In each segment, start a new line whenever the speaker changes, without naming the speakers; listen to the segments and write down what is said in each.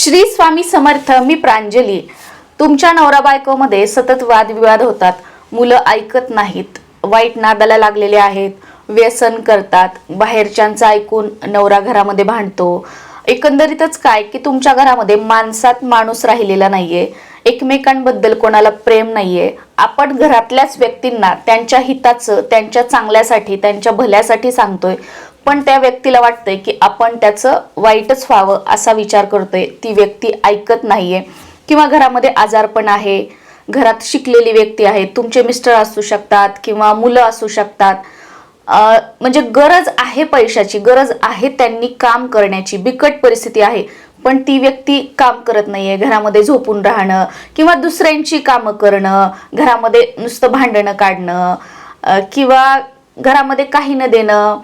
श्री स्वामी समर्थ मी प्रांजली. तुमच्या नवरा बायकोमध्ये सतत वादविवाद होतात. मुलं ऐकत नाहीत. वाईट नादाला लागलेले आहेत. व्यसन करतात. बाहेरच्यांचं ऐकून नवरा घरामध्ये भांडतो. एकंदरीतच काय की तुमच्या घरामध्ये माणसात माणूस राहिलेला नाहीये. एकमेकांबद्दल कोणाला प्रेम नाहीये. आपण घरातल्याच व्यक्तींना त्यांच्या हिताचं त्यांच्या चांगल्यासाठी त्यांच्या भल्यासाठी सांगतोय. पण त्या व्यक्तीला वाटतंय की आपण त्याचं वाईटच व्हावं असा विचार करतोय. ती व्यक्ती ऐकत नाहीये. किंवा घरामध्ये आजारपण आहे. घरात शिकलेली व्यक्ती आहे. तुमचे मिस्टर असू शकतात किंवा मुलं असू शकतात. म्हणजे गरज आहे पैशाची. गरज आहे त्यांनी काम करण्याची. बिकट परिस्थिती आहे. पण ती व्यक्ती काम करत नाहीये. घरामध्ये झोपून राहणं किंवा दुसऱ्यांची कामं करणं घरामध्ये नुसतं भांडणं काढणं किंवा घरामध्ये काही न देणं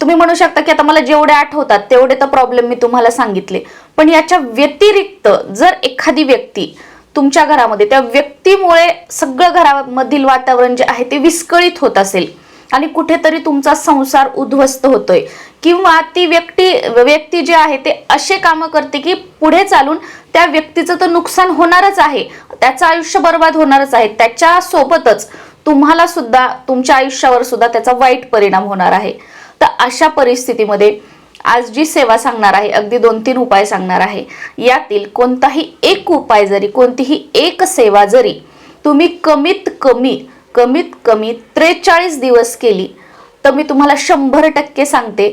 तुम्ही म्हणू शकता की आता मला जेवढे आठवतात तेवढे तर प्रॉब्लेम मी तुम्हाला सांगितले. पण याच्या व्यतिरिक्त जर एखादी व्यक्ती तुमच्या घरामध्ये त्या व्यक्तीमुळे सगळं घरामधील वातावरण जे आहे ते विस्कळीत होत असेल आणि कुठेतरी तुमचा संसार उद्ध्वस्त होतोय किंवा ती व्यक्ती व्यक्ती जे आहे ते असे कामं करते की पुढे चालून त्या व्यक्तीचं तर नुकसान होणारच आहे त्याचं आयुष्य बर्बाद होणारच आहे त्याच्यासोबतच तुम्हाला सुद्धा तुमच्या आयुष्यावर सुद्धा त्याचा वाईट परिणाम होणार आहे. तर अशा परिस्थितीमध्ये आज जी सेवा सांगणार आहे अगदी दोन तीन उपाय सांगणार आहे. यातील कोणताही एक उपाय जरी कोणतीही एक सेवा जरी तुम्ही कमीत कमी कमीत कमी त्रेचाळीस दिवस केली तर मी तुम्हाला शंभर टक्के सांगते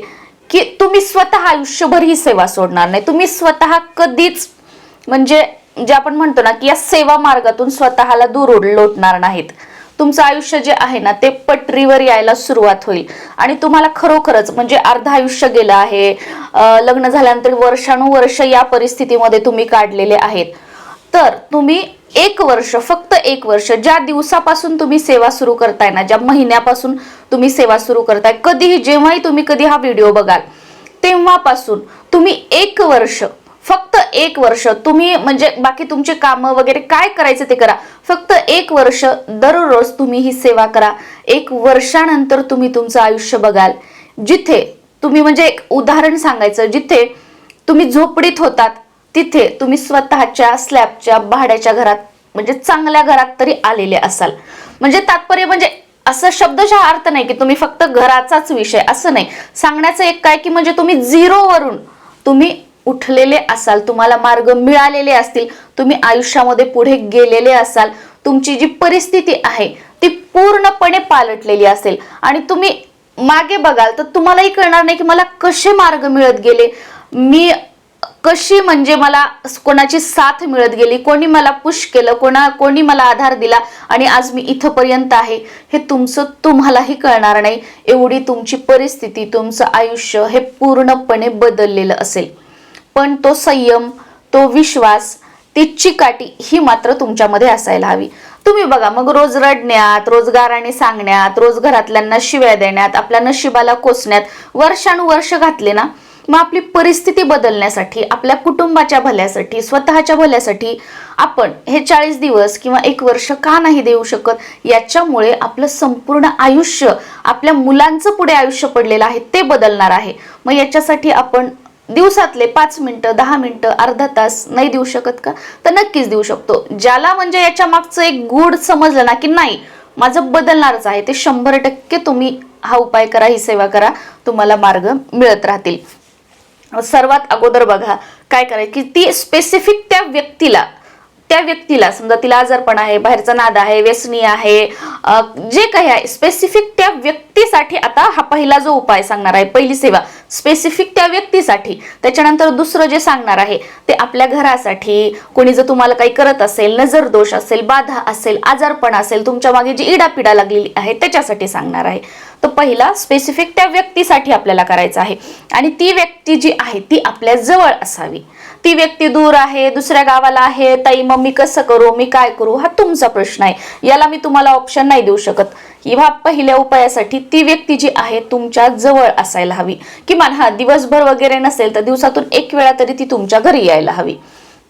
की तुम्ही स्वतः आयुष्यभर ही सेवा सोडणार नाही. तुम्ही स्वतः कधीच म्हणजे जे आपण म्हणतो ना की या सेवा मार्गातून स्वतःला दूर लोटणार नाहीत. तुमचं आयुष्य जे आहे ना ते पटरीवर यायला सुरुवात होईल. आणि तुम्हाला खरोखरच म्हणजे अर्ध आयुष्य गेलं आहे लग्न झाल्यानंतर वर्षानुवर्ष या परिस्थितीमध्ये तुम्ही काढलेले आहेत. तर तुम्ही एक वर्ष फक्त एक वर्ष ज्या दिवसापासून तुम्ही सेवा सुरू करताय ना ज्या महिन्यापासून तुम्ही सेवा सुरू करताय कधीही जेव्हाही तुम्ही कधी हा व्हिडिओ बघाल तेव्हापासून तुम्ही एक वर्ष फक्त एक वर्ष तुम्ही म्हणजे बाकी तुमचे कामं वगैरे काय करायचं ते करा. फक्त एक वर्ष दररोज तुम्ही ही सेवा करा. एक वर्षानंतर तुम्ही तुमचं आयुष्य बघाल. जिथे तुम्ही म्हणजे एक उदाहरण सांगायचं जिथे तुम्ही झोपडीत होतात तिथे तुम्ही स्वतःच्या स्लॅबच्या भाड्याच्या घरात म्हणजे चांगल्या घरात तरी आलेले असाल. म्हणजे तात्पर्य म्हणजे असं शब्दशः अर्थ नाही की तुम्ही फक्त घराचाच विषय असं नाही. सांगण्याचं एक काय की म्हणजे तुम्ही झिरोवरून तुम्ही उठलेले असाल तुम्हाला मार्ग मिळालेले असतील तुम्ही आयुष्यामध्ये पुढे गेलेले असाल तुमची जी परिस्थिती आहे ती पूर्णपणे पालटलेली असेल. आणि तुम्ही मागे बघाल तर तुम्हालाही कळणार नाही की मला कसे मार्ग मिळत गेले. मी कशी म्हणजे मला कोणाची साथ मिळत गेली कोणी मला पुश केलं कोणा कोणी मला आधार दिला आणि आज मी इथंपर्यंत आहे हे तुमचं तुम्हालाही कळणार नाही. एवढी तुमची परिस्थिती तुमचं आयुष्य हे पूर्णपणे बदललेलं असेल. पण तो संयम तो विश्वास ती चिकाटी ही मात्र तुमच्यामध्ये असायला हवी. तुम्ही बघा मग रोज रडण्यात रोज गाराने सांगण्यात रोज घरातल्यांना शिव्या देण्यात आपल्या नशिबाला कोसण्यात वर्षानुवर्ष घातले ना मग आपली परिस्थिती बदलण्यासाठी आपल्या कुटुंबाच्या भल्यासाठी स्वतःच्या भल्यासाठी आपण हे चाळीस दिवस किंवा एक वर्ष का नाही देऊ शकत? याच्यामुळे आपलं संपूर्ण आयुष्य आपल्या मुलांचं पुढे आयुष्य पडलेलं आहे ते बदलणार आहे. मग याच्यासाठी आपण दिवसातले पाच मिनिटं दहा मिनिटं अर्धा तास नाही देऊ शकत का? तर नक्कीच देऊ शकतो. ज्याला म्हणजे याच्या मागचं एक गूढ समजलं ना की नाही माझं बदलणारच आहे. ते शंभर टक्के तुम्ही हा उपाय करा ही सेवा करा तुम्हाला मार्ग मिळत राहतील. सर्वात अगोदर बघा काय करायचं की ती स्पेसिफिक त्या व्यक्तीला त्या व्यक्तीला समजा तिला आजारपण आहे बाहेरचा नाद आहे व्यसनी आहे जे काही आहे स्पेसिफिक त्या व्यक्तीसाठी आता हा पहिला जो उपाय सांगणार आहे पहिली सेवा स्पेसिफिक त्या व्यक्तीसाठी. त्याच्यानंतर दुसरं जे सांगणार आहे ते आपल्या घरासाठी. कोणी जर तुम्हाला काही करत असेल नजर दोष असेल बाधा असेल आजारपण असेल तुमच्या मागे जी इडापिडा लागलेली आहे त्याच्यासाठी सांगणार आहे. तर पहिला स्पेसिफिक त्या व्यक्तीसाठी आपल्याला करायचं आहे. आणि ती व्यक्ती जी आहे ती आपल्या जवळ असावी. ती व्यक्ती दूर आहे दुसऱ्या गावाला आहे ताई मग मी कसं करू? मी काय करू? हा तुमचा प्रश्न आहे. याला मी तुम्हाला ऑप्शन नाही देऊ शकत. किंवा पहिल्या उपायासाठी ती व्यक्ती जी आहे तुमच्या जवळ असायला हवी. किमान हा दिवसभर वगैरे नसेल तर दिवसातून एक वेळा तरी ती तुमच्या घरी यायला हवी.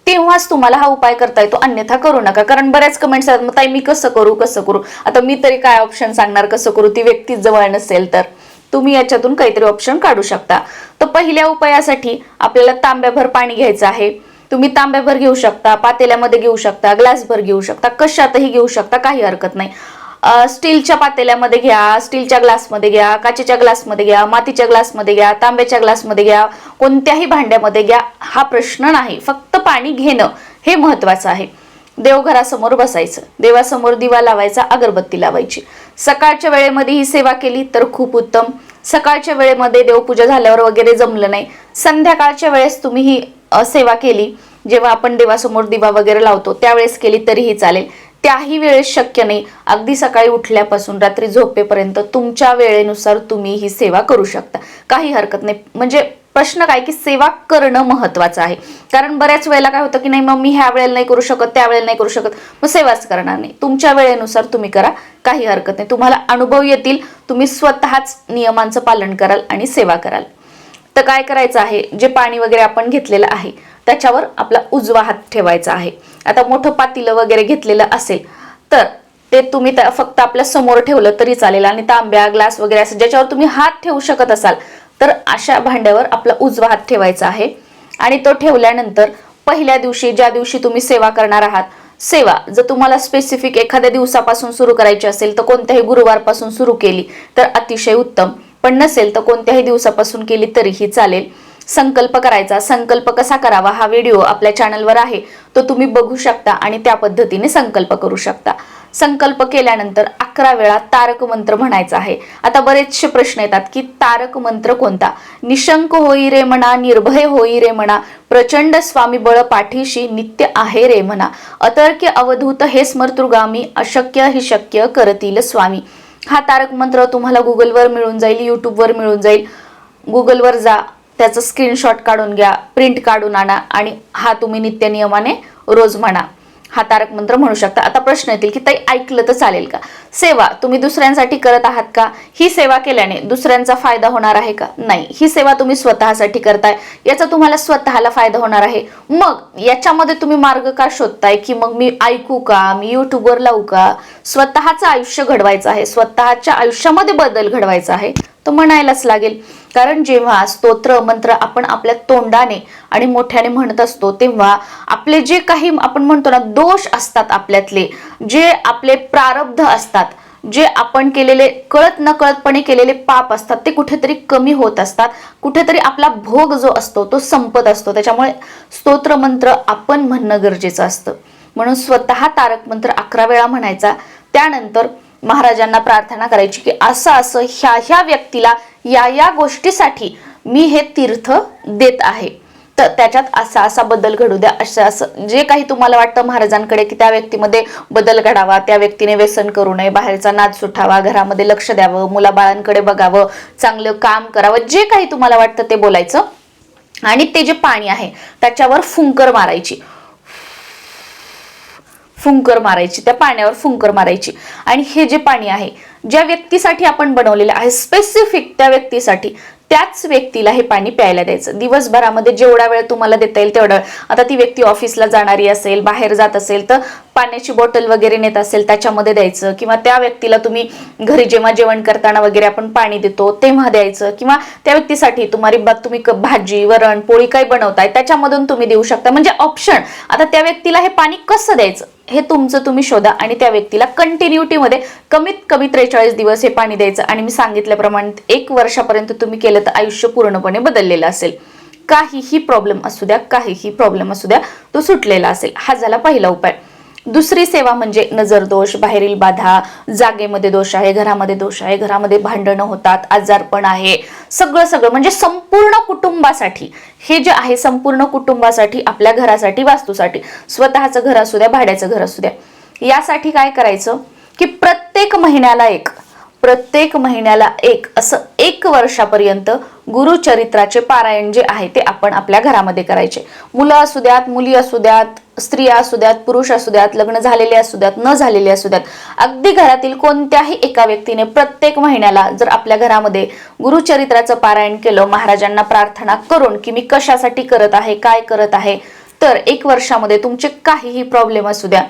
तेव्हाच तुम्हाला हा उपाय करता येतो. अन्यथा करू नका. कारण बऱ्याच कमेंट्स आहेत "मग ताई मी कसं करू कसं करू? आता मी तरी काय ऑप्शन सांगणार कसं करू? ती व्यक्ती जवळ नसेल तर. तुम्ही याच्यातून काहीतरी ऑप्शन काढू शकता. तर पहिल्या उपायासाठी आपल्याला तांब्याभर पाणी घ्यायचं आहे. तुम्ही तांब्याभर घेऊ शकता पातेल्यामध्ये घेऊ शकता ग्लासभर घेऊ शकता कशातही घेऊ शकता काही हरकत नाही. स्टीलच्या पातेल्यामध्ये घ्या स्टीलच्या ग्लासमध्ये घ्या काचेच्या ग्लासमध्ये घ्या मातीच्या ग्लासमध्ये घ्या तांब्याच्या ग्लासमध्ये घ्या कोणत्याही भांड्यामध्ये घ्या हा प्रश्न नाही. फक्त पाणी घेणं हे महत्वाचं आहे. देवघरासमोर बसायचं. देवासमोर दिवा लावायचा अगरबत्ती लावायची. सकाळच्या वेळेमध्ये ही सेवा केली तर खूप उत्तम. सकाळच्या वेळेमध्ये देवपूजा झाल्यावर वगैरे जमलं नाही. संध्याकाळच्या वेळेस तुम्ही ही सेवा केली. जेव्हा आपण देवासमोर दिवा वगैरे लावतो त्यावेळेस केली तरीही चालेल. त्याही वेळेस शक्य नाही. अगदी सकाळी उठल्यापासून रात्री झोपेपर्यंत तुमच्या वेळेनुसार तुम्ही ही सेवा करू शकता. काही हरकत नाही. म्हणजे प्रश्न काय की सेवा करणं महत्वाचं आहे. कारण बऱ्याच वेळेला काय होतं की नाही मग मी ह्या वेळेला नाही करू शकत त्या वेळेला नाही करू शकत. मग सेवाच करणार नाही. तुमच्या वेळेनुसार तुम्ही करा. काही हरकत नाही. तुम्हाला अनुभव येतील. तुम्ही स्वतःच नियमांचं पालन कराल आणि सेवा कराल. तर काय करायचं आहे? जे पाणी वगैरे आपण घेतलेलं आहे. त्याच्यावर आपला उजवा हात ठेवायचा आहे. आता मोठं पातीलं वगैरे घेतलेलं असेल तर ते तुम्ही त्या- फक्त आपल्यासमोर ठेवलं तरी चालेल आणि तांब्या ग्लास वगैरे असं ज्याच्यावर तुम्ही हात ठेवू शकत असाल तर अशा भांड्यावर आपला उजवा हात ठेवायचा आहे. आणि तो ठेवल्यानंतर पहिल्या दिवशी ज्या दिवशी तुम्ही सेवा करणार आहात सेवा जर तुम्हाला स्पेसिफिक एखाद्या दिवसापासून सुरू करायची असेल तर कोणत्याही गुरुवारपासून सुरू केली तर अतिशय उत्तम. पण नसेल तर कोणत्याही दिवसापासून केली तरीही चालेल. संकल्प करायचा संकल्प कसा करावा हा व्हिडिओ आपल्या चॅनलवर आहे. तो तुम्ही बघू शकता आणि त्या पद्धतीने संकल्प करू शकता. संकल्प केल्यानंतर अकरा वेळा तारक मंत्र म्हणायचा आहे. आता बरेचसे प्रश्न येतात की तारक मंत्र कोणता? निशंक होई रे म्हणा निर्भय होई रे म्हणा प्रचंड स्वामी बळ पाठीशी नित्य आहे रे म्हणा अतर्क्य अवधूत हे स्मर्तृगामी अशक्य हि शक्य करतील स्वामी. हा तारक मंत्र तुम्हाला गुगलवर मिळून जाईल यूट्यूबवर मिळून जाईल. गुगलवर जा. त्याचं स्क्रीनशॉट काढून घ्या प्रिंट काढून आणा आणि हा तुम्ही नित्य नियमाने रोज म्हणा. हा तारक मंत्र म्हणू शकता. आता प्रश्न येतील की ताई ऐकलं तर चालेल का? सेवा तुम्ही दुसऱ्यांसाठी करत आहात का? ही सेवा केल्याने दुसऱ्यांचा फायदा होणार आहे का? नाही. ही सेवा तुम्ही स्वतःसाठी करताय. याचा तुम्हाला स्वतःला फायदा होणार आहे. मग याच्यामध्ये तुम्ही मार्ग का शोधताय? की मग मी ऐकू का? मी युट्यूबवर लावू का? स्वतःचं आयुष्य घडवायचं आहे. स्वतःच्या आयुष्यामध्ये बदल घडवायचा आहे. तो म्हणायलाच लागेल. कारण जेव्हा स्तोत्र मंत्र आपण आपल्या तोंडाने आणि मोठ्याने म्हणत असतो तेव्हा आपले जे काही आपण म्हणतो ना दोष असतात आपल्यातले जे आपले प्रारब्ध असतात जे आपण केलेले कळत नकळतपणे केलेले पाप असतात ते कुठेतरी कमी होत असतात. कुठेतरी आपला भोग जो असतो तो संपत असतो. त्याच्यामुळे स्तोत्रमंत्र आपण म्हणणं गरजेचं असतं. म्हणून स्वतः तारक मंत्र अकरा वेळा म्हणायचा. त्यानंतर महाराजांना प्रार्थना करायची की असं असं ह्या ह्या व्यक्तीला या या गोष्टीसाठी मी हे तीर्थ देत आहे. तर त्याच्यात असा असा बदल घडू द्या असं असं जे काही तुम्हाला वाटतं महाराजांकडे की त्या व्यक्तीमध्ये बदल घडावा त्या व्यक्तीने व्यसन करू नये बाहेरचा नाद सुटावा घरामध्ये लक्ष द्यावं मुलाबाळांकडे बघावं चांगलं काम करावं जे काही तुम्हाला वाटतं ते बोलायचं. आणि ते जे पाणी आहे त्याच्यावर फुंकर मारायची. फुंकर मारायची त्या पाण्यावर फुंकर मारायची. आणि हे जे पाणी आहे ज्या व्यक्तीसाठी आपण बनवलेलं आहे स्पेसिफिक त्या व्यक्तीसाठी त्याच व्यक्तीला हे पाणी प्यायला द्यायचं. दिवसभरामध्ये जेवढा वेळ तुम्हाला देता येईल तेवढा. वेळ. आता ती व्यक्ती ऑफिसला जाणारी असेल बाहेर जात असेल तर पाण्याची बॉटल वगैरे नेत असेल त्याच्यामध्ये द्यायचं. किंवा त्या व्यक्तीला तुम्ही घरी जेव्हा जेवण करताना वगैरे आपण पाणी देतो तेव्हा द्यायचं. किंवा त्या व्यक्तीसाठी तुम्हाला बा- तुम्ही भाजी वरण पोळी काय बनवताय त्याच्यामधून तुम्ही देऊ शकता. म्हणजे ऑप्शन आता त्या व्यक्तीला हे पाणी कसं द्यायचं? हे तुमचं तुम्ही शोधा आणि त्या व्यक्तीला कंटिन्युटीमध्ये कमीत कमी त्रेचाळीस दिवस हे पाणी द्यायचं. आणि मी सांगितल्याप्रमाणे एक वर्षापर्यंत तुम्ही केलं तर आयुष्य पूर्णपणे बदललेलं असेल. काहीही प्रॉब्लेम असू द्या काहीही प्रॉब्लेम असू द्या तो सुटलेला असेल. हा झाला पहिला उपाय. दुसरी सेवा म्हणजे नजर दोष बाहेरील बाधा जागेमध्ये दोष आहे घरामध्ये दोष आहे घरामध्ये भांडणं होतात आजारपण आहे. सगळं सगळं म्हणजे संपूर्ण कुटुंबासाठी. हे जे आहे संपूर्ण कुटुंबासाठी आपल्या घरासाठी वास्तूसाठी. स्वतःचं घर असू द्या भाड्याचं घर असू द्या. यासाठी काय करायचं की प्रत्येक महिन्याला एक प्रत्येक महिन्याला एक असं एक वर्षापर्यंत गुरुचरित्राचे पारायण जे आहे ते आपण आपल्या घरामध्ये करायचे. मुलं असू द्यात मुली असू द्यात स्त्रिया असू द्यात पुरुष असू द्यात लग्न झालेले असू द्यात न झालेले असू द्यात अगदी घरातील कोणत्याही एका व्यक्तीने प्रत्येक महिन्याला जर आपल्या घरामध्ये गुरुचरित्राचं पारायण केलं महाराजांना प्रार्थना करून की मी कशासाठी करत आहे काय करत आहे तर एक वर्षामध्ये तुमचे काहीही प्रॉब्लेम असू द्या.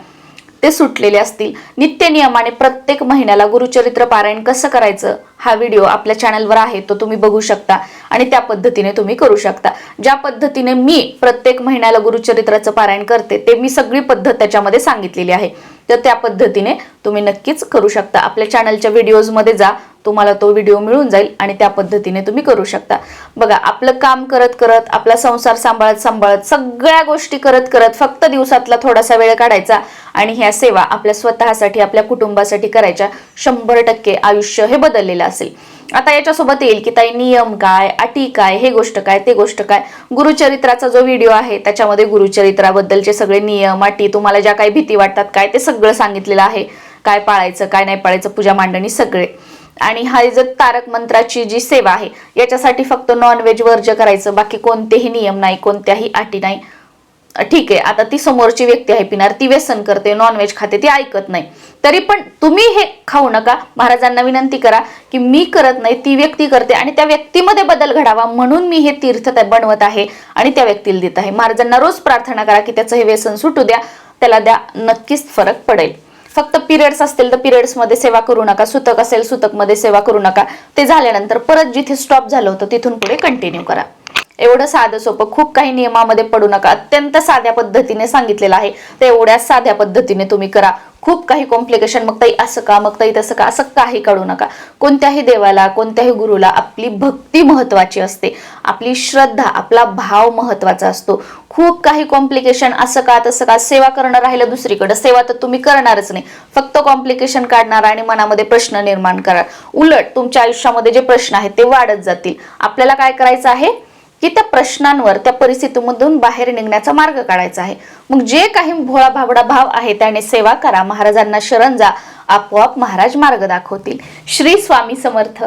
ते सुटलेले असतील. नित्य नियमाने प्रत्येक महिन्याला गुरुचरित्र पारायण कसं करायचं? हा व्हिडिओ आपल्या चॅनलवर आहे तो तुम्ही बघू शकता आणि त्या पद्धतीने तुम्ही करू शकता. ज्या पद्धतीने मी प्रत्येक महिन्याला गुरुचरित्राचं पारायण करते ते मी सगळी पद्धत त्याच्यामध्ये सांगितलेली आहे. तर त्या पद्धतीने तुम्ही नक्कीच करू शकता. आपल्या चॅनलच्या व्हिडिओजमध्ये जा तुम्हाला तो व्हिडिओ मिळून जाईल आणि त्या पद्धतीने तुम्ही करू शकता. बघा आपलं काम करत करत आपला संसार सांभाळत सांभाळत सगळ्या गोष्टी करत करत फक्त दिवसातला थोडासा वेळ काढायचा आणि ह्या सेवा आपल्या स्वतःसाठी आपल्या कुटुंबासाठी करायच्या. शंभर टक्के आयुष्य हे बदललेलं असेल. आता याच्यासोबत येईल की ताई नियम काय अटी काय हे गोष्ट काय ते गोष्ट काय? गुरुचरित्राचा जो व्हिडिओ आहे त्याच्यामध्ये गुरुचरित्राबद्दलचे सगळे नियम अटी तुम्हाला ज्या काही भीती वाटतात काय ते सगळं सांगितलेलं आहे. काय पाळायचं काय नाही पाळायचं पूजा मांडणी सगळे. आणि हा जर तारक मंत्राची जी सेवा आहे याच्यासाठी फक्त नॉनव्हेज वर्ज करायचं बाकी कोणतेही नियम नाही कोणत्याही अटी नाही. ठीक आहे आता ती समोरची व्यक्ती आहे पिणार ती व्यसन करते नॉनव्हेज खाते ती ऐकत नाही. तरी पण तुम्ही हे खाऊ नका. महाराजांना विनंती करा की मी करत नाही ती व्यक्ती करते आणि त्या व्यक्तीमध्ये बदल घडावा म्हणून मी हे तीर्थ बनवत आहे आणि त्या व्यक्तीला देत आहे. महाराजांना रोज प्रार्थना करा की त्याचं हे व्यसन सुटू द्या त्याला द्या नक्कीच फरक पडेल. फक्त पिरियड्स असतील तर पिरियड्समध्ये सेवा करू नका सुतक असेल सुतकमध्ये सेवा करू नका. ते झाल्यानंतर परत जिथे स्टॉप झालं होतं तिथून पुढे कंटिन्यू करा. एवढं साधं सोपं खूप काही नियमामध्ये पडू नका. अत्यंत साध्या पद्धतीने सांगितलेलं आहे. तर एवढ्या साध्या पद्धतीने तुम्ही करा. खूप काही कॉम्प्लिकेशन मग ताई असं का मग ताई तसं का असं काही काढू नका. कोणत्याही देवाला कोणत्याही गुरुला आपली भक्ती महत्वाची असते. आपली श्रद्धा आपला भाव महत्त्वाचा असतो. खूप काही कॉम्प्लिकेशन असं का तसं का सेवा करणं राहिलं दुसरीकडे. सेवा तर तुम्ही करणारच नाही. फक्त कॉम्प्लिकेशन काढणार आणि मनामध्ये प्रश्न निर्माण करणार उलट तुमच्या आयुष्यामध्ये जे प्रश्न आहेत ते वाढत जातील. आपल्याला काय करायचं आहे? की त्या प्रश्नांवर त्या परिस्थितीमधून बाहेर निघण्याचा मार्ग काढायचा आहे. मग जे काही भोळा भाबडा भाव आहे त्याने सेवा करा. महाराजांना शरण जा. आपोआप महाराज मार्ग दाखवतील. श्री स्वामी समर्थ.